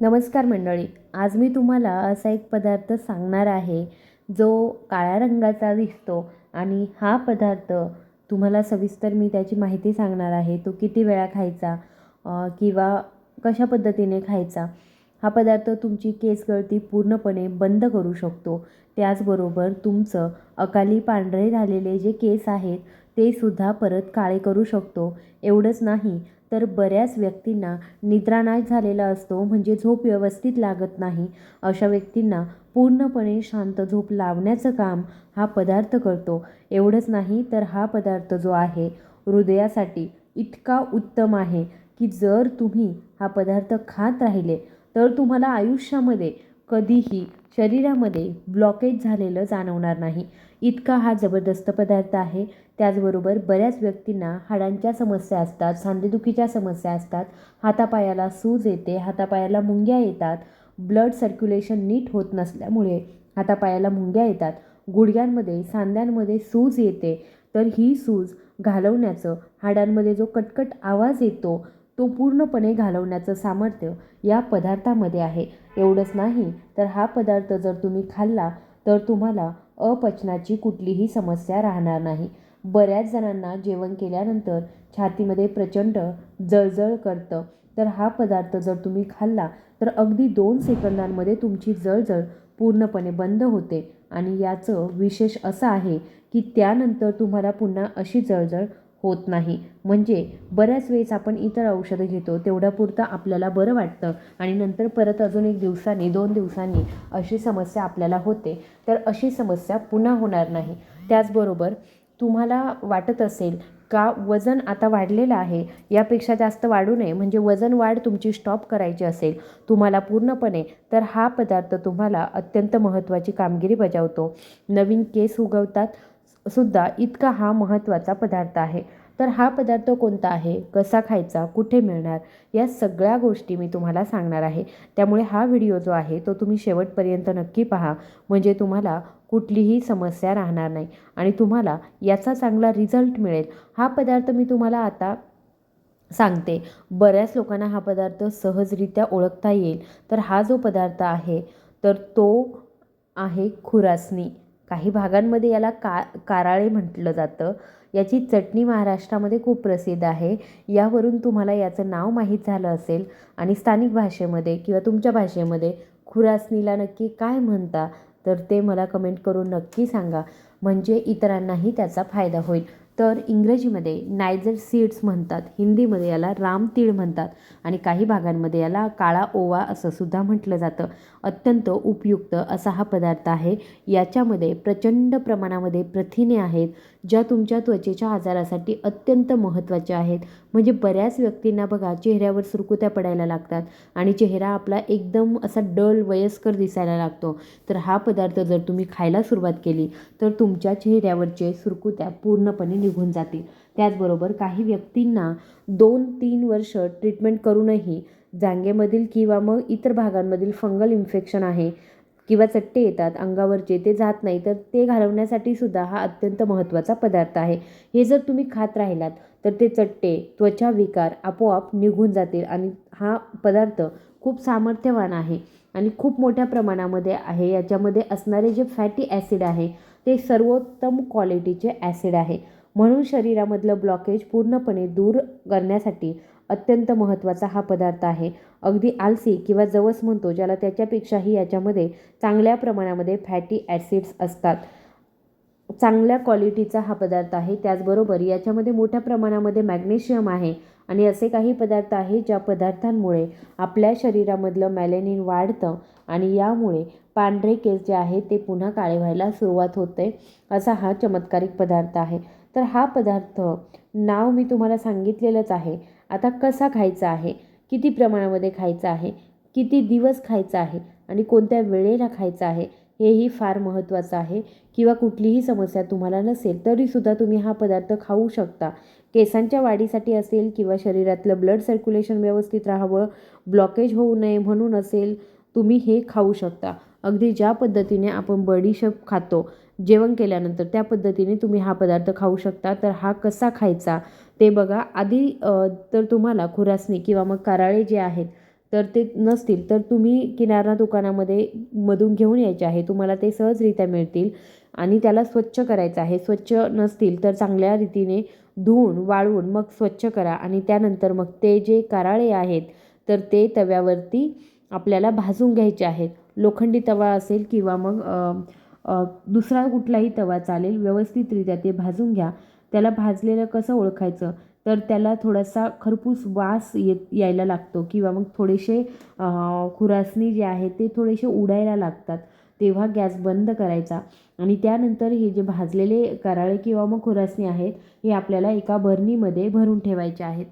नमस्कार मंडळी आज मी तुम्हाला असा एक पदार्थ सांगणार आहे जो काळ्या रंगाचा दिसतो आणि हा पदार्थ तुम्हाला सविस्तर मी त्याची माहिती सांगणार आहे. तो किती वेळा खायचा किंवा कशा पद्धतीने खायचा हा पदार्थ तुमची केस गळती पूर्णपणे बंद करू शकतो. त्याचबरोबर तुमचं अकाली पांढरे झालेले जे केस आहेत ते सुद्धा परत काळे करू शकतो. एवढंच नाही तर बऱ्याच व्यक्तींना निद्रानाश झालेला असतो म्हणजे झोप व्यवस्थित लागत नाही. अशा व्यक्तींना पूर्णपणे शांत झोप लावण्याचं काम हा पदार्थ करतो. एवढंच नाही तर हा पदार्थ जो आहे हृदयासाठी इतका उत्तम आहे की जर तुम्ही हा पदार्थ खात राहिले तर तुम्हाला आयुष्यामध्ये कधीही शरीरामध्ये ब्लॉकेज झालेलं जाणवणार नाही. इतका हा जबरदस्त पदार्थ आहे. त्याचबरोबर बऱ्याच व्यक्तींना हाडांच्या समस्या असतात सांधेदुखीच्या समस्या असतात हातापायाला सूज येते हातापायाला मुंग्या येतात ब्लड सर्क्युलेशन नीट होत नसल्यामुळे हातापायाला मुंग्या येतात गुडघ्यांमध्ये सांध्यांमध्ये सूज येते. तर ही सूज घालवण्याचं हाडांमध्ये जो कटकट आवाज येतो तो पूर्णपणे घालवण्याचं सामर्थ्य या पदार्थामध्ये आहे. एवढंच नाही तर हा पदार्थ जर तुम्ही खाल्ला तर तुम्हाला अपचनाची कुठलीही समस्या राहणार नाही. बऱ्याच जणांना जेवण केल्यानंतर छातीमध्ये प्रचंड जळजळ करतं. तर हा पदार्थ जर तुम्ही खाल्ला तर अगदी दोन सेकंदांमध्ये तुमची जळजळ पूर्णपणे बंद होते. आणि याचं विशेष असं आहे की त्यानंतर तुम्हाला पुन्हा अशी जळजळ होत नाही. म्हणजे बऱ्याच वेळेस आपण इतर औषधं घेतो तेवढ्यापुरतं आपल्याला बरं वाटतं आणि नंतर परत अजून एक दिवसांनी दोन दिवसांनी अशी समस्या आपल्याला होते. तर अशी समस्या पुन्हा होणार नाही. त्याचबरोबर तुम्हाला वाटत असेल का वजन आता वाढलेलं आहे यापेक्षा जास्त वाढू नये. म्हणजे वजन वाढ तुमची स्टॉप करायची असेल तुम्हाला पूर्णपणे तर हा पदार्थ तुम्हाला अत्यंत महत्त्वाची कामगिरी बजावतो. नवीन केस उगवतात सुद्धा इतका हा महत्त्वाचा पदार्थ आहे. तर हा पदार्थ कोणता आहे? कसा खायचा? कुठे मिळणार? या सगळ्या गोष्टी मी तुम्हाला सांगणार आहे. त्यामुळे हा व्हिडिओ जो आहे तो तुम्ही शेवटपर्यंत नक्की पहा. म्हणजे तुम्हाला कुठलीही समस्या राहणार नाही. आणि तुम्हाला याचा चांगला रिझल्ट मिळेल. हा पदार्थ मी तुम्हाला आता सांगते. बऱ्याच लोकांना हा पदार्थ सहजरित्या ओळखता येईल. तर हा जो पदार्थ आहे तर तो आहे खुरासणी काही भागांमध्ये याला का काराळे म्हटलं जातं. याची चटणी महाराष्ट्रामध्ये खूप प्रसिद्ध आहे. यावरून तुम्हाला याचं नाव माहीत झालं असेल आणि स्थानिक भाषेमध्ये किंवा तुमच्या भाषेमध्ये खुरासणीला नक्की काय म्हणता तर ते मला कमेंट करून नक्की सांगा. म्हणजे इतरांनाही त्याचा फायदा होईल. तर इंग्रजीमध्ये नायजर सीड्स म्हणतात. हिंदीमध्ये याला रामतीळ म्हणतात. आणि काही भागांमध्ये याला काळा ओवा असं सुद्धा म्हटलं जातं. अत्यंत उपयुक्त असा हा पदार्थ आहे. याच्यामध्ये प्रचंड प्रमाणामध्ये प्रथिने आहेत ज्या तुमच्या त्वचेच्या आजारासाठी अत्यंत महत्त्वाच्या आहेत. म्हणजे बऱ्याच व्यक्तींना बघा चेहऱ्यावर सुरकुत्या पडायला लागतात आणि चेहरा आपला एकदम असा डल वयस्कर दिसायला लागतो. तर हा पदार्थ जर तुम्ही खायला सुरुवात केली तर तुमच्या चेहऱ्यावरचे सुरकुत्या पूर्णपणे निघून जातील. त्याचबरोबर काही व्यक्तींना दोन तीन वर्ष ट्रीटमेंट करूनही जांगेमधील किंवा मग इतर भागांमधील फंगल इन्फेक्शन आहे किंवा चट्टे येतात अंगावरचे ते जात नाही तर ते घालवण्यासाठी सुद्धा हा अत्यंत महत्त्वाचा पदार्थ आहे. हे जर तुम्ही खात राहिलात तर ते चट्टे त्वचा विकार आपोआप निघून जातील आणि हा पदार्थ खूप सामर्थ्यवान आहे आणि खूप मोठ्या प्रमाणामध्ये आहे. याच्यामध्ये असणारे जे फॅटी ॲसिड आहे ते सर्वोत्तम क्वालिटीचे ॲसिड आहे. म्हणून शरीरामधलं ब्लॉकेज पूर्णपणे दूर करण्यासाठी अत्यंत महत्त्वाचा हा पदार्थ आहे. अगदी आलसी किंवा जवस म्हणतो ज्याला त्याच्यापेक्षाही याच्यामध्ये चांगल्या प्रमाणामध्ये फॅटी ॲसिड्स असतात. चांगल्या क्वालिटीचा हा पदार्थ आहे. त्याचबरोबर याच्यामध्ये मोठ्या प्रमाणामध्ये मॅग्नेशियम आहे आणि असे काही पदार्थ आहे ज्या पदार्थांमुळे आपल्या शरीरामधलं मॅलेनिन वाढतं आणि यामुळे पांढरे केस जे आहेत ते पुन्हा काळे व्हायला सुरुवात होते. असा हा चमत्कारिक पदार्थ आहे. तर हा पदार्थ नाव मी तुम्हाला सांगितलेलंच आहे. आता कसा खायचा आहे? किती प्रमाणामध्ये खायचा आहे? किती दिवस खायचा आहे? आणि कोणत्या वेळेला खायचं आहे? हेही फार महत्त्वाचं आहे. किंवा कुठलीही समस्या तुम्हाला नसेल तरीसुद्धा तुम्ही हा पदार्थ खाऊ शकता. केसांच्या वाढीसाठी असेल किंवा शरीरातलं ब्लड सर्क्युलेशन व्यवस्थित राहावं ब्लॉकेज होऊ नये म्हणून असेल तुम्ही हे खाऊ शकता. अगदी ज्या पद्धतीने आपण बडीशेप खातो जेवण केल्यानंतर त्या पद्धतीने तुम्ही हा पदार्थ खाऊ शकता. तर हा कसा खायचा ते बघा. आधी तर तुम्हाला खुरासणी किंवा मग काराळे जे आहेत तर ते नसतील. तर तुम्ही किनारा दुकानामध्ये मधून घेऊन यायचे आहे. तुम्हाला ते सहजरित्या मिळतील आणि त्याला स्वच्छ करायचं आहे. स्वच्छ नसतील तर चांगल्या रीतीने धुवून वाळवून मग स्वच्छ करा आणि त्यानंतर मग ते जे कराळे आहेत तर ते तव्यावरती आपल्याला भाजून घ्यायचे आहेत. लोखंडी तवा असेल किंवा मग दुसरा कुठलाही तवा चालेल व्यवस्थितरित्या ते भाजून घ्या. त्याला भाजलेलं कसं ओळखायचं? तर त्याला थोडासा खरपूस वास येत यायला लागतो किंवा मग थोडेसे खुरासणी जे आहे ते थोडेसे उडायला लागतात. तेव्हा गॅस बंद करायचा. आणि त्यानंतर हे जे भाजलेले कराळे किंवा मग खुरासणी आहेत हे आपल्याला एका बरणीमध्ये भरून ठेवायचे आहेत.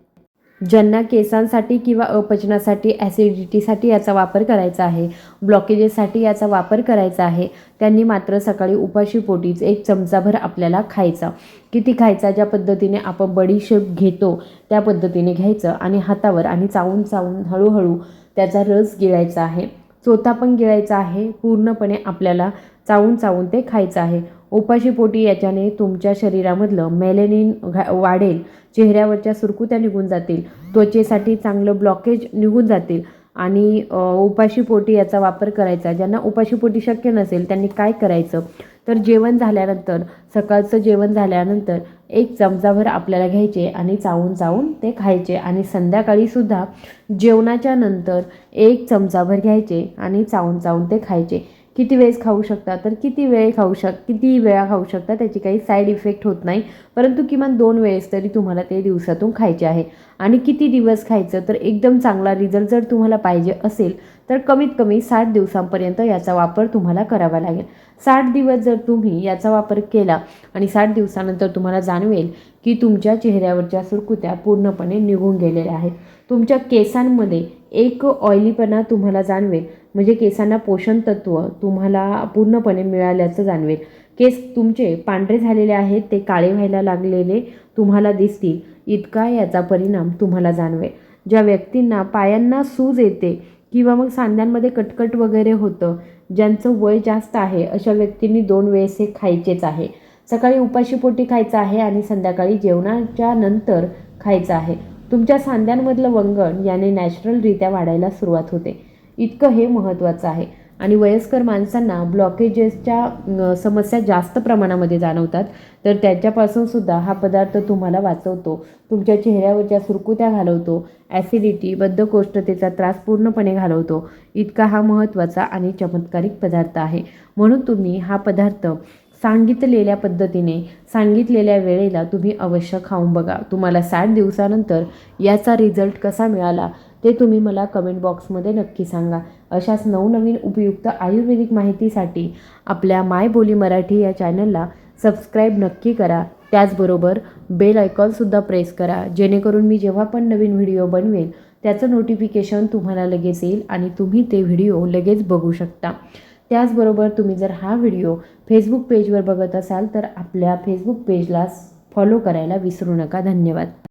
ज्यांना केसांसाठी किंवा अपचनासाठी ॲसिडिटीसाठी याचा वापर करायचा आहे ब्लॉकेजेससाठी याचा वापर करायचा आहे त्यांनी मात्र सकाळी उपाशी पोटीच एक चमचाभर आपल्याला खायचा. किती खायचा? ज्या पद्धतीने आपण बडीशेप घेतो त्या पद्धतीने घ्यायचं आणि हातावर आणि चावून चावून हळूहळू त्याचा रस गिळायचा आहे. चोथा पण गिळायचा आहे. पूर्णपणे आपल्याला चावून चावून ते खायचं आहे. उपाशी पोटी याच्याने तुमच्या शरीरामधलं मेलेनिन घा वाढेल. चेहऱ्यावरच्या सुरकुत्या निघून जातील. त्वचेसाठी चांगलं ब्लॉकेज निघून जातील. आणि उपाशीपोटी उपाशी पोटी याचा वापर करायचा. ज्यांना उपाशीपोटी शक्य नसेल त्यांनी काय करायचं? तर जेवण झाल्यानंतर सकाळचं जेवण झाल्यानंतर एक चमचाभर आपल्याला घ्यायचे आणि चावून चावून ते खायचे. आणि संध्याकाळीसुद्धा जेवणाच्या नंतर एक चमचाभर घ्यायचे आणि चावून चावून ते खायचे. किती वेळेस खाऊ शकता तर किती वेळ खाऊ शक किती वेळा खाऊ शकता त्याची काही साईड इफेक्ट होत नाही. परंतु किमान दोन वेळेस तरी तुम्हाला ते दिवसातून खायचे आहे. आणि किती दिवस खायचं तर एकदम चांगला रिझल्ट जर तुम्हाला पाहिजे असेल तर कमीत कमी साठ दिवसांपर्यंत याचा वापर तुम्हाला करावा लागेल. साठ दिवस जर तुम्ही याचा वापर केला आणि साठ दिवसानंतर तुम्हाला जाणवेल की तुमच्या चेहऱ्यावरच्या सुरकुत्या पूर्णपणे निघून गेलेल्या आहेत. तुमच्या केसांमध्ये एक ऑइलीपणा तुम्हाला जाणवेल. म्हणजे केसांना पोषण तत्व तुम्हाला पूर्णपणे मिळाल्याचं जाणवेल. केस तुमचे पांढरे झालेले आहेत ते काळे व्हायला लागलेले तुम्हाला दिसतील. इतका याचा परिणाम तुम्हाला जाणवेल. ज्या व्यक्तींना पायांना सूज येते किंवा मग सांध्यांमध्ये कटकट वगैरे होतं ज्यांचं वय जास्त आहे अशा व्यक्तींनी दोन वेळेस हे खायचेच आहे. सकाळी उपाशीपोटी खायचं आहे आणि संध्याकाळी जेवणाच्या नंतर खायचं आहे. तुमच्या सांध्यांमधलं वंगण याने नॅचरलरित्या वाढायला सुरुवात होते. इतकं हे महत्त्वाचं आहे. आणि वयस्कर माणसांना ब्लॉकेजेसच्या समस्या जास्त प्रमाणामध्ये जाणवतात. तर त्याच्यापासून सुद्धा हा पदार्थ तुम्हाला वाचवतो. तुमच्या चेहऱ्यावरच्या सुरकुत्या घालवतो. ॲसिडिटी बद्धकोष्ठतेचा त्रास पूर्णपणे घालवतो. इतका हा महत्त्वाचा आणि चमत्कारिक पदार्थ आहे. म्हणून तुम्ही हा पदार्थ सांगितलेल्या पद्धतीने सांगितलेल्या वेळेला तुम्ही अवश्य खाऊन बघा. तुम्हाला साठ दिवसानंतर याचा रिझल्ट कसा मिळाला ते तुम्ही मला कमेंट बॉक्समध्ये नक्की सांगा. अशाच नवनवीन उपयुक्त आयुर्वेदिक माहितीसाठी आपल्या माय बोली मराठी या चॅनलला सबस्क्राईब नक्की करा. त्याचबरोबर बेल आयकॉनसुद्धा प्रेस करा. जेणेकरून मी जेव्हा पण नवीन व्हिडिओ बनवेल त्याचं नोटिफिकेशन तुम्हाला लगेच येईल आणि तुम्ही ते व्हिडिओ लगेच बघू शकता. त्याचबरोबर तुम्ही जर हा व्हिडिओ फेसबुक पेजवर बघत असाल तर आपल्या फेसबुक पेजला फॉलो करायला विसरू नका. धन्यवाद.